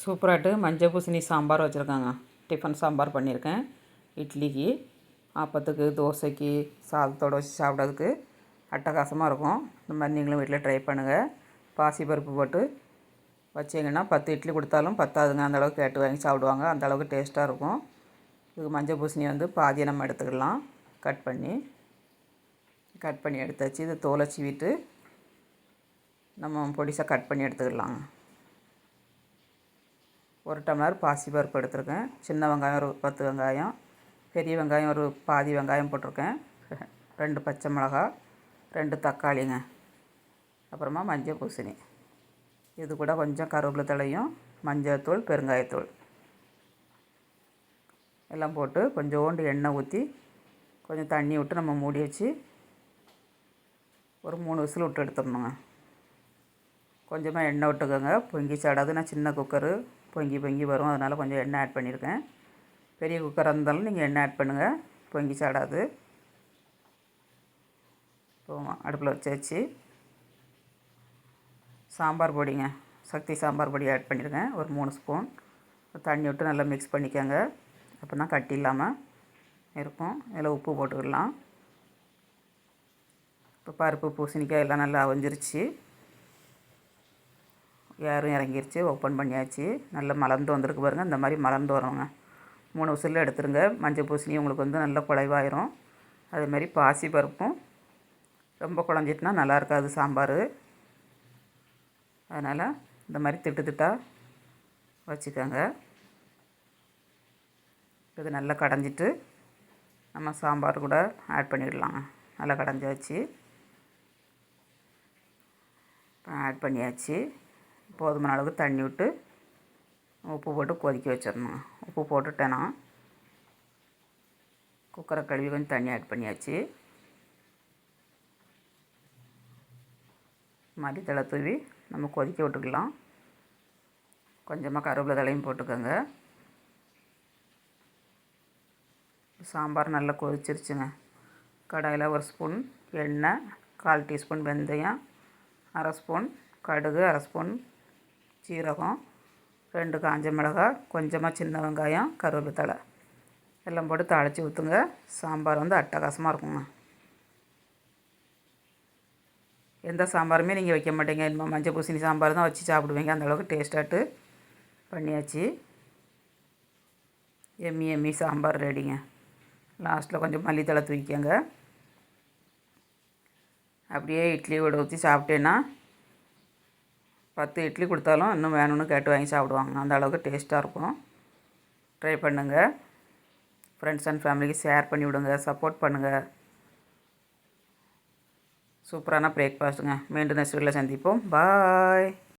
சூப்பராகிட்டு மஞ்சள் பூசணி சாம்பார் வச்சுருக்காங்க. டிஃபன் சாம்பார் பண்ணியிருக்கேன். இட்லிக்கு ஆப்பத்துக்கு தோசைக்கு சாதத்தோடு வச்சு சாப்பிட்றதுக்கு அட்டகாசமாக இருக்கும். இந்த மாதிரி நீங்களும் வீட்டில் ட்ரை பண்ணுங்கள் பாசி பருப்பு போட்டு வச்சிங்கன்னா பத்து இட்லி கொடுத்தாலும் பத்தாதுங்க. அந்த அளவுக்கு கேட்டு வாங்கி சாப்பிடுவாங்க. அந்த அளவுக்கு டேஸ்ட்டாக இருக்கும். இது மஞ்சள் பூசணி வந்து பாதியை நம்ம எடுத்துக்கலாம். கட் பண்ணி கட் பண்ணி எடுத்தாச்சு. இதை தோலை சீவிட்டு நம்ம பொடிசாக கட் பண்ணி எடுத்துக்கலாங்க. ஒரு டம்ளர் பாசிப்பருப்பு எடுத்திருக்கேன். சின்ன வெங்காயம் ஒரு பத்து வெங்காயம் பெரிய வெங்காயம் ஒரு பாதி வெங்காயம் போட்டிருக்கேன். ரெண்டு பச்சை மிளகா ரெண்டு தக்காளிங்க அப்புறமா மஞ்சள் பூசணி. இது கூட கொஞ்சம் கருவேப்பிலை தலையும் மஞ்சள் தூள் பெருங்காயத்தூள் எல்லாம் போட்டு கொஞ்சோண்டு எண்ணெய் ஊற்றி கொஞ்சம் தண்ணி விட்டு நம்ம மூடி வச்சு ஒரு மூணு விசில் விட்டு எடுத்துடணுங்க. கொஞ்சமாக எண்ணெய் விட்டுக்கோங்க. பொங்கி சாடாது. நான் சின்ன குக்கரு. பொங்கி பொங்கி வரும். அதனால் கொஞ்சம் எண்ணெய் ஆட் பண்ணியிருக்கேன் பெரிய குக்கராக இருந்தாலும் நீங்கள் எண்ணெய் ஆட் பண்ணுங்கள் பொங்கி சாடாது. போவோம் அடுப்பில் வச்சாச்சு. சாம்பார் பொடிங்க. சக்தி சாம்பார் பொடி ஆட் பண்ணியிருக்கேன் ஒரு மூணு ஸ்பூன் தண்ணி விட்டு நல்லா மிக்ஸ் பண்ணிக்கோங்க. அப்போ கட்டி இல்லாமல் இருக்கும். இதில் உப்பு போட்டுக்கலாம். இப்போ பருப்பு பூசணிக்காய் எல்லாம் நல்லா அவஞ்சிருச்சு ஏரும் இறங்கிருச்சு ஓப்பன் பண்ணியாச்சு. நல்லா மலர்ந்து வந்திருக்கு பாருங்கள் இந்த மாதிரி மலர்ந்து வருங்க. மூணு விசிலில் எடுத்துருங்க. மஞ்சள் பூசணி உங்களுக்கு வந்து நல்லா குழைவாயிரும் அதேமாதிரி பாசி பருப்பும். ரொம்ப குழஞ்சிட்டுனா நல்லா இருக்காது சாம்பார். அதனால் இந்த மாதிரி திட்டு திட்டாக வச்சுக்கோங்க. இது நல்லா கடைஞ்சிட்டு நம்ம சாம்பார் கூட ஆட் பண்ணிடலாங்க. நல்லா கடைஞ்சாச்சு. ஆட் பண்ணியாச்சு. போதுமான அளவுக்கு தண்ணி விட்டு உப்பு போட்டு கொதிக்க வச்சிடணும். உப்பு போட்டுட்டேன்னா குக்கரை கழுவி கொஞ்சம் தண்ணி ஆட் பண்ணியாச்சு. மல்லித்தலை தூவி நம்ம கொதிக்க விட்டுக்கலாம். கொஞ்சமாக கருவேப்பிலை தலையும் போட்டுக்கோங்க. சாம்பார் நல்லா கொதிச்சிருச்சுங்க. கடாயில் ஒரு ஸ்பூன் எண்ணெய் கால் டீஸ்பூன் வெந்தயம் அரை ஸ்பூன் கடுகு அரை ஸ்பூன் சீரகம் ரெண்டு காஞ்ச மிளகாய் கொஞ்சமாக சின்ன வெங்காயம் கருவேப்பிலை. தழை எல்லாம் போட்டு தாளித்து ஊற்றுங்க சாம்பார் வந்து அட்டகாசமாக இருக்குங்க. எந்த சாம்பாருமே நீங்கள் வைக்க மாட்டீங்க. இனிமேல் மஞ்சள் பூசணி சாம்பார் தான் வச்சு சாப்பிடுவீங்க. அந்தளவுக்கு டேஸ்டாட்டு பண்ணியாச்சு. எம்மி எம்மி சாம்பார் ரெடிங்க லாஸ்ட்டில் கொஞ்சம் மல்லித்தலை தூக்கிக்கங்க. அப்படியே இட்லி வீடு ஊற்றி சாப்பிட்டேன்னா பத்து இட்லி கொடுத்தாலும் இன்னும் வேணும்னு கேட்டு வாங்கி சாப்பிடுவாங்க. அந்த அளவுக்கு டேஸ்ட்டாக இருக்கும். ட்ரை பண்ணுங்கள் ஃப்ரெண்ட்ஸ் அண்ட் ஃபேமிலிக்கு ஷேர் பண்ணி விடுங்க. சப்போர்ட் பண்ணுங்கள் சூப்பரான பிரேக்ஃபாஸ்ட்டுங்க மீண்டும் நெக்ஸ்ட் வீட்டில் சந்திப்போம். பாய்